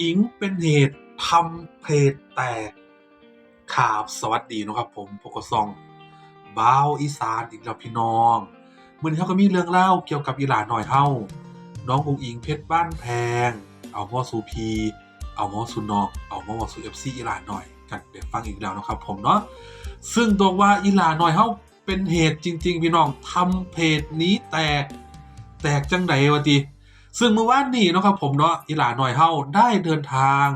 อิงเป็นเหตุทำเพจแตกขาบสวัสดีนะครับผมพกซองบ้าวอีสานอีกแล้วพี่น้องมือนี้เฮาก็มีเรื่องเล่าเกี่ยวกับอีหลาน้อยเฮาน้องอุ๋งอิงเพชรบ้านแพง เอาง้อสูพี เอาง้อสูนอกเอาง้อสู่ FC อีหลาน้อยกันเดี๋ยวฟังอีกแล้วนะครับผมเนาะซึ่งตัวว่าอีหลาน้อยเฮาเป็นเหตุจริง ๆ พี่น้องทำเพจนี้แตกแตกจังไดวะติ ซึ่งเมื่อวานนี้นะครับผมเนาะอีหลาหน่อยเฮาได้เดินทาง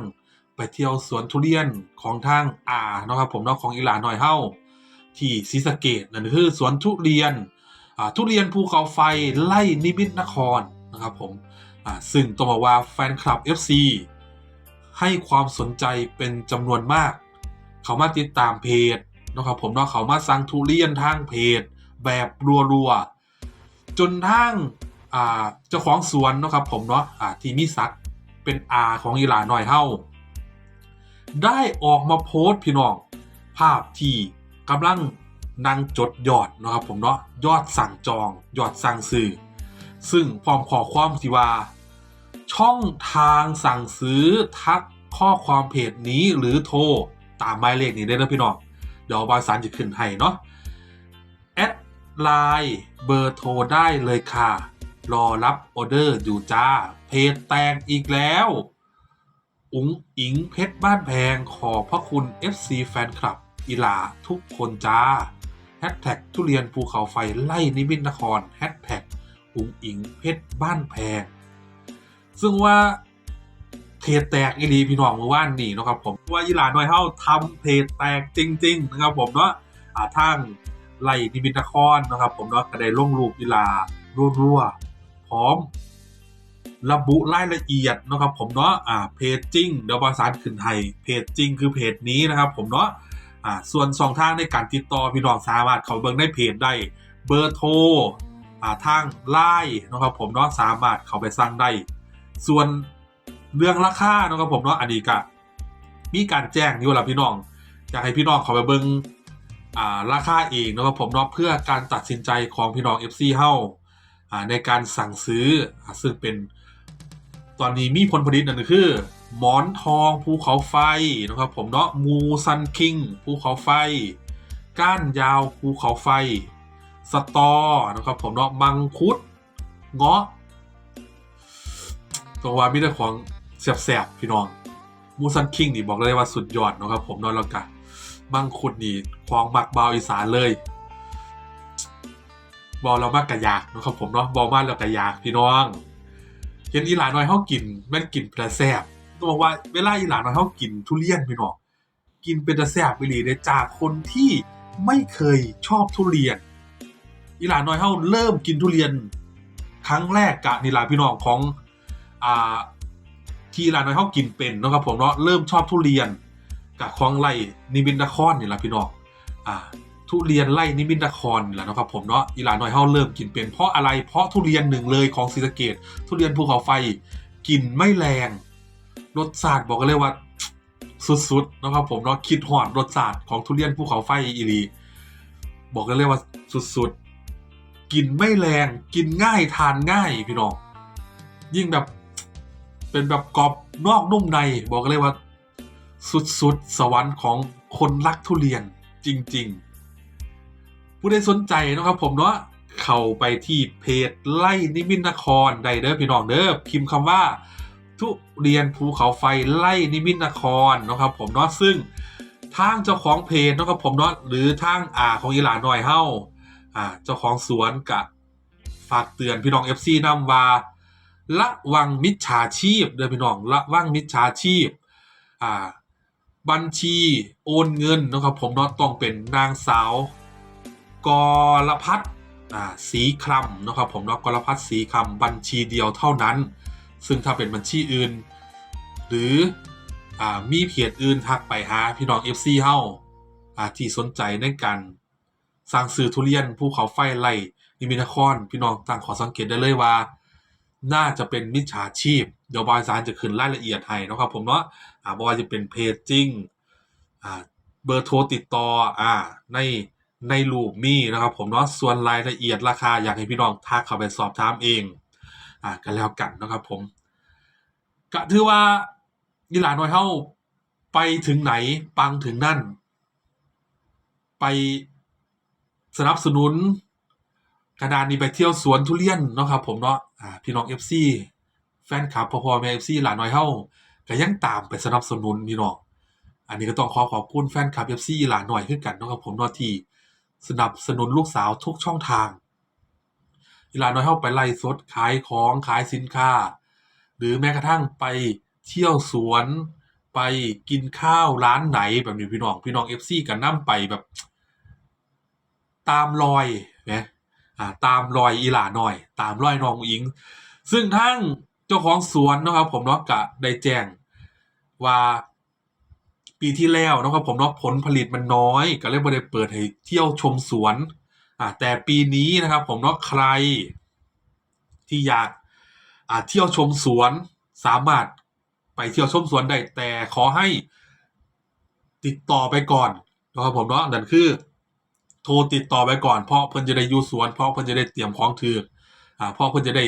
ไปเที่ยวสวนทุเรียนของทางอานะครับผมเนาะของอีหลาหน่อยเฮาที่ศรีสะเกดนั่นคือสวนทุเรียนอ่าทุเรียนภูเขาไฟไล่นิมิตนครนะครับผมอ่าซึ่งต้องบอกว่าแฟนคลับ FC ให้ความสนใจเป็นจำนวนมาก เขามาติดตามเพจนะครับผมเนาะเขามาสั่งทุเรียนทางเพจแบบรัวๆจนทั้ง อ่าเจ้าของสวนเนาะครับผมเนาะอ่าที่มีซักเป็นอาของอีหลาหน่อยเฮาได้ออกมาโพสต์พี่น้อง ภาพที่กำลังนั่งจดยอดนะครับผมเนาะยอดสั่งจอง ยอดสั่งซื้อซึ่งพร้อมขอความทีว่า ช่องทางสั่งซื้อทักข้อความเพจนี้หรือโทร ตามหมายเลขนี้ได้นะพี่น้องเดี๋ยวบอยสารจะขึ้นให้เนาะแอดไลน์เบอร์โทรได้เลยค่ะ รอรับออเดอร์อยู่จ้า เพจแตกอีกแล้ว อุ๋งอิงเพชรบ้านแพงขอพระคุณ FC แฟนคลับอีลาทุกคนจ้าแฮชแท็กทุเรียนภูเขาไฟไล่นิมิตนครแฮชแท็กอุ๋งอิงเพชรบ้านแพง ซึ่งว่าเพจแตกอีลีพี่น้องเมื่อวานนี้เนะครับผมว่าอีลาน้อยเฮาทำเพจแตกจริง ๆ นะครับผมเนาะอาทางไล่นิมิตนครนะครับผมเนาะก็ได้ลงรูปอีลารัวๆ พร้อม ระบุรายละเอียดนะครับผมเนาะอ่าเพจจริงเดี๋ยวบริษัทขึ้นไทยเพจจริงคือเพจนี้นะครับผมเนาะอ่าส่วนสองทางในการติดต่อพี่น้องสามารถเข้าเบิ่งในเพจได้เบอร์โทรอ่าทางไลน์นะครับผมเนาะสามารถเข้าไปสั่งได้ ส่วนเรื่องราคานะครับผมเนาะอันนี้ก็มีการแจ้งอยู่แล้วพี่น้องอยากให้พี่น้องเข้าไปเบิ่งอ่าราคาเองนะครับผมเนาะเพื่อการตัดสินใจของพี่น้อง FC เฮาอ่า ในการสั่งซื้ออซึ่งเป็นตอนนี้มีผลผลิตนั่นคือหมอนทองภูเขาไฟนะครับผมเนาะมูซันคิงภูเขาไฟ ก้านยาวภูเขาไฟ สตอนะครับผมเนาะมังคุดเงาะตัวว่ามีแต่ของแสบๆพี่น้องมูซันคิงนี่บอกเลยว่าสุดยอดนะครับผมเนาะแล้วกันมังคุดนี่ของมักเบาอีสานเลย บอเรามากกะยากนะครับผมเนาะบอลมากแล้วกะยากพี่น้องเห็นอีหลาน้อยเฮากินแม่นกินเป็นตาแซบต้องบอกว่าเวลาอีหลาน้อยเฮากินทุเรียนพี่น้องกินเป็นตาแซบอีหลีเด้จากคนที่ไม่เคยชอบทุเรียนอีหลาน้อยเฮาเริ่มกินทุเรียน ครั้งแรกกะนี่หล่ะพี่น้องของอ่าที่อีหลาน้อยเฮากินเป็นนะครับผมเนาะเริ่มชอบทุเรียนกับของไร่นิมิตนครนี่ล่ะพี่น้องอ่า ทุเรียนไล่นิมิตนครนี่แหละนะครับผมเนาะอีหลาน้อยเฮาเริ่มกินเป็นเพราะอะไรเพราะทุเรียนหนึ่งเลยของศรีสะเกดทุเรียนภูเขาไฟกลิ่นไม่แรงรสชาติบอกกันเลยว่าสุดๆนะครับผมเนาะคิดหอดรสชาติของทุเรียนภูเขาไฟอีหลีบอกกันเลยว่าสุดๆกินไม่แรงกินง่ายทานง่ายพี่น้องยิ่งแบบเป็นแบบกรอบนอกนุ่มใน บอกกันเลยว่า สุดๆสวรรค์ของคนรักทุเรียนจริง ๆ ผู้ใดสนใจนะครับผมเนาะเข้าไปที่เพจไล่นิมิตนครไดเด้อพี่น้องเด้อพิมพ์คำว่า ทุเรียนภูเขาไฟไล่นิมิตนครนะครับผมเนาะซึ่งทางเจ้าของเพจนะครับผมเนาะหรือทางอ่าของอีหลานหน่อยเฮาอ่าเจ้าของสวนกับฝากเตือนพี่น้อง FC นำว่าระวังมิจฉาชีพเด้อพี่น้องระวังมิจฉาชีพอ่าบัญชีโอนเงินนะครับผมเนาะต้องเป็นนางสาว กรพัฒน์อ่าสีคำนะครับผมเนาะกรพัฒสีคำบัญชีเดียวเท่านั้น ซึ่งถ้าเป็นบัญชีอื่น หรืออมีเพจอื่นทักไปหาพี่น้อง FC เฮาอ่าที่สนใจในการสร้างสื่อทุเรียนภูเขาไฟไล่นิมินครพี่น้องตั้งขอสังเกตได้เลยว่า น่าจะเป็นมิจฉาชีพ เดี๋ยวบอยสารจะขึ้นรายละเอียดให้นะครับผมเนาะอ่าบ่ว่าจะเป็นเพจจริงอ่าเบอร์โทรติดต่ออ่าใน ในรูปมีนะครับผมเนาะส่วนรายละเอียดราคาอยากให้พี่น้องทักเข้าไปสอบถามเองอ่ากันแล้วกันนะครับผมก็ถือว่าอีหลาน้อยเฮาไปถึงไหนปังถึงนั่น ไปสนับสนุนกระดานนี้ไปเที่ยวสวนทุเรียนเนาะครับผมเนาะอ่าพี่น้อง FC แฟนคลับพ่อพ่อแม่ FC หลานน้อยเฮาก็ยังตามไปสนับสนุนพี่น้องอันนี้ก็ต้องขอขอบคุณแฟนคลับ FC หลานน้อยคือกันเนาะครับผมเนาะที่ สนับสนุนลูกสาวทุกช่องทางอีหลานน้อยเฮาไปไล่สดขายของขายสินค้า หรือแม้กระทั่งไปเที่ยวสวน ไปกินข้าวร้านไหนแบบนี้พี่น้อง พี่น้อง FC กันนํไปแบบ ตามรอยนะอ่าตามรอยอีหลาหน่อย ตามรอยน้องอิง ซึ่งทั้งเจ้าของสวนนะครับ ผมเนาะกะได้แจ้งว่า ปีที่แล้วนะครับผมเนาะผลผลิตมันน้อย ก็เลยบ่ได้เปิดให้เที่ยวชมสวนอ่าแต่ปีนี้นะครับผมเนาะใคร ที่อยากอ่าเที่ยวชมสวนสามารถไปเที่ยวชมสวนได้แต่ขอให้ติดต่อไปก่อนนะครับผมเนาะนั่นคือ โทรติดต่อไปก่อน เพราะเพิ่นจะได้อยู่สวน เพราะเพิ่นจะได้เตรียมของถืออ่าเพราะเพิ่นจะได้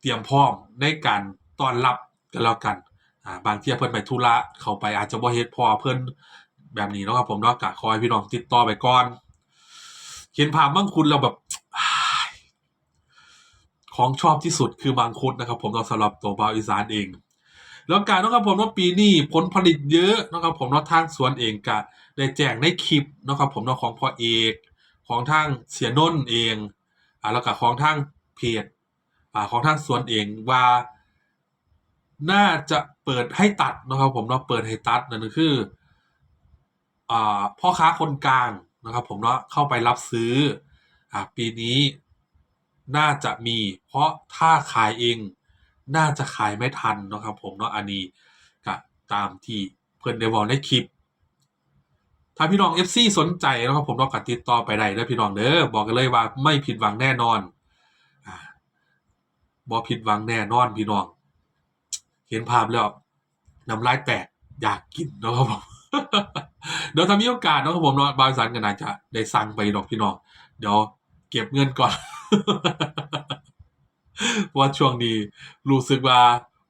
เตรียมพร้อมในการต้อนรับกันแล้วกัน อ่าบางเที่ยเพิ่นไปธุระเข้าไปอาจจะบ่เฮ็ดพอเพิ่นแบบนี้เนาะครับผมเนาะก็ขอให้พี่น้องติดต่อไปก่อนเห็นภาพมังคุดแล้วแบบของชอบที่สุดคือมังคุดนะครับ ผมสำหรับตัวบาวอีสานเอง แล้วการนะครับผมว่าปีนี้ผลผลิตเยอะนะครับผมเนาะทางสวนเองก็ได้แจ้งในคลิปนะครับผมเนาะของพ่อเอกของทางเสียนนท์เองอ่าแล้วก็ของทางเพจอ่าของทางสวนเองว่า น่าจะเปิดให้ตัดนะครับ ผมเนาะเปิดให้ตัดนั่นก็คืออ่พ่อค้าคนกลางนะครับ ผมเนาะเข้าไปรับซื้ออ่าปีนี้น่าจะมี เพราะถ้าขายเอง น่าจะขายไม่ทันนะครับ ผมเนาะอันนี้ก็ตามที่เพื่อนได้บอกในคลิป ถ้าพี่น้อง FC สนใจนะครับ ผมเนาะก็ติดต่อไปได้เด้อพี่น้องเด้อบอกกันเลยว่าไม่ผิดหวังแน่นอนอบ่ผิดหวังแน่นอนพี่น้อง เห็นภาพแล้วน้ำลายแตกอยากกินนะครับผมเดี๋ยวถ้ามีโอกาสนะครับผมเนาะบางสันก็น่าจะได้สั่งไปดอกพี่น้องเดี๋ยวเก็บเงินก่อนว่าช่วงนี้รู้สึกว่า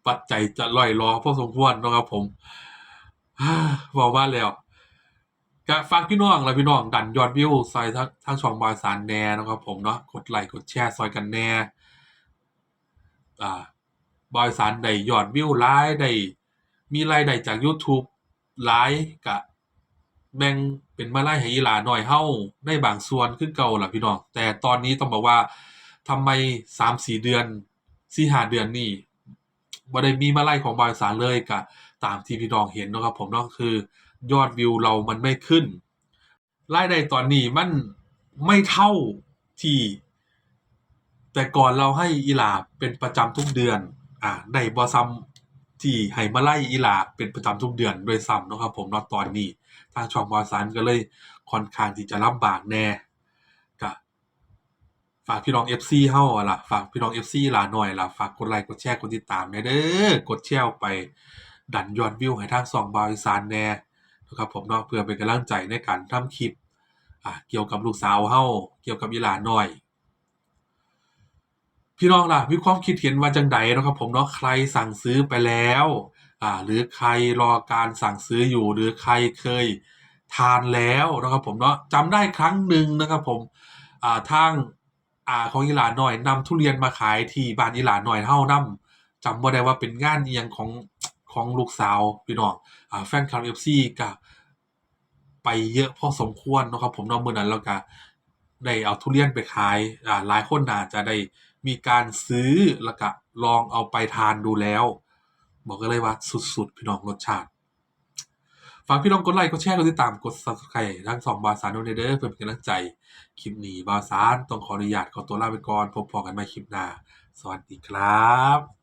ปัจจัยจะล่อยรอพอสมควรนะครับผมบอกว่าแล้วก็ฝากพี่น้องและพี่น้องดันยอดวิวซอยทั้งทั้งช่องบอยสารแน่นะครับผมเนาะกดไลค์กดแชร์ซอยกันแน่อ่า บอยสารได้ยอดวิวหลายได้มีรายได้จาก YouTube หลายก็แบ่งเป็นมารายให้อีหลาน้อยเฮาในบางส่วนคือเก่าล่ะพี่น้อง แต่ตอนนี้ต้องบอกว่าทำไม3-4เดือน4-5เดือนนี่บ่ได้มีมาไลัยของบอยสารเลยก็ตามที่พี่น้องเห็นนะครับผมเนาะคือยอดวิวเรามันไม่ขึ้นรายได้ตอนนี้มันไม่เท่าที่ แต่ก่อนเราให้อีหลาเป็นประจำทุกเดือน อ่าได้บ่ซ้ำที่ให้มาไล่อีหลาเป็นประจำทุกเดือนโดวยซ้ำนะครับผมเนาะตอนนี้ ทางช่องบอยสารก็เลยค่อนข้างที่จะลำบากแน่ก็ฝากพี่น้อง FC เฮาอะล่ะ ฝากพี่น้อง FC หลาหน่อยล่ะ ฝากกดไลค์กดแชร์กดติดตามแหน่เด้อกดแชร์ไปดันยอดวิวให้ทางชองบอยสารแน่นะครับผมเนาะเพื่อเป็นกำลังใจในการทำคลิปอ่าเกี่ยวกับลูกสาวเฮาเกี่ยวกับอีหลาหน้อย พี่น้องล่ะมีความคิดเห็นว่าจังใดนะครับ ผมเนาะใครสั่งซื้อไปแล้วอ่าหรือใครรอการสั่งซื้ออยู่ หรือใครเคยทานแล้วนะครับผมเนาะจำได้ครั้งหนึ่งนะครับผมอ่าทางอ่าของอีหลาน้อยนำทุเรียนมาขายที่บ้านอีหลาน้อยเฮานำจำบ่ได้ว่าเป็นงานอียังของของลูกสาวพี่น้องอ่าแฟนคลับ FC ก็ไปเยอะพอสมควรนะครับผมเนาะมื้อนั้นแล้วก็ได้เอาทุเรียนไปขายอ่าหลายคนน่าจะได้ มีการซื้อแล้วก็ลองเอาไปทานดูแล้ว บอกกันเลยว่าสุดๆ พี่น้องรสชาติ ฝากพี่น้องกดไลค์กดแชร์กดติดตามกด Subscribe ทั้งสองบาสานโนเดอร์เพื่อเป็นกำลังใจ คลิปนี้บาสานต้องขออนุญาตขอตัวลาไปก่อนพบพอกันใหม่คลิปหน้า สวัสดีครับ